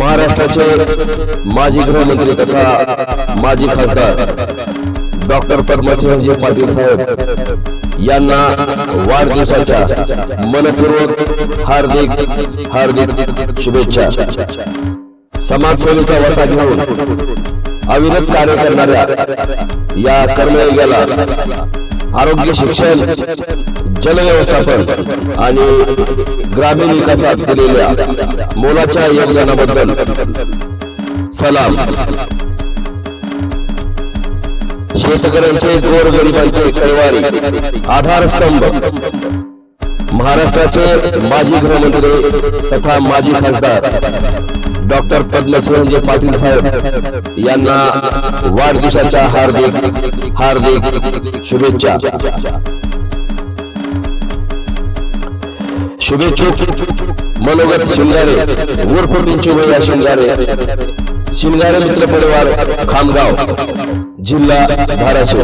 महाराष्ट्राचे माजी गृहमंत्री तथा माजी खासदार डॉक्टर पद्मसिंहजी पाटील साहेब यांना वाढदिवसाच्या मनपूर्वक हार्दिक हार्दिक शुभेच्छा. समाजसेवेचा वसा घेऊन अविरत कार्य करणाऱ्या या कर्मयोग्याला आरोग्य शिक्षण जलव्यवस्थापन आणि ग्रामीण विकासात केलेल्या मोलाच्या योगदानाबद्दल सलाम. शेतकऱ्यांचे गोरगरिबांचे कैवारी आधारस्तंभ. महाराष्ट्राचे माजी गृहमंत्री तथा माजी खासदार डॉक्टर पद्मसिंहजी पाटील साहेब यांना वाढदिवसाच्या हार्दिक हार्दिक शुभेच्छा. शुभेच्छुक मनोगत शिंगारे उर्फ पिंचू भैया शिंगारे. शिंगारे मित्र परिवार खामगाव जिल्हा धाराशिव.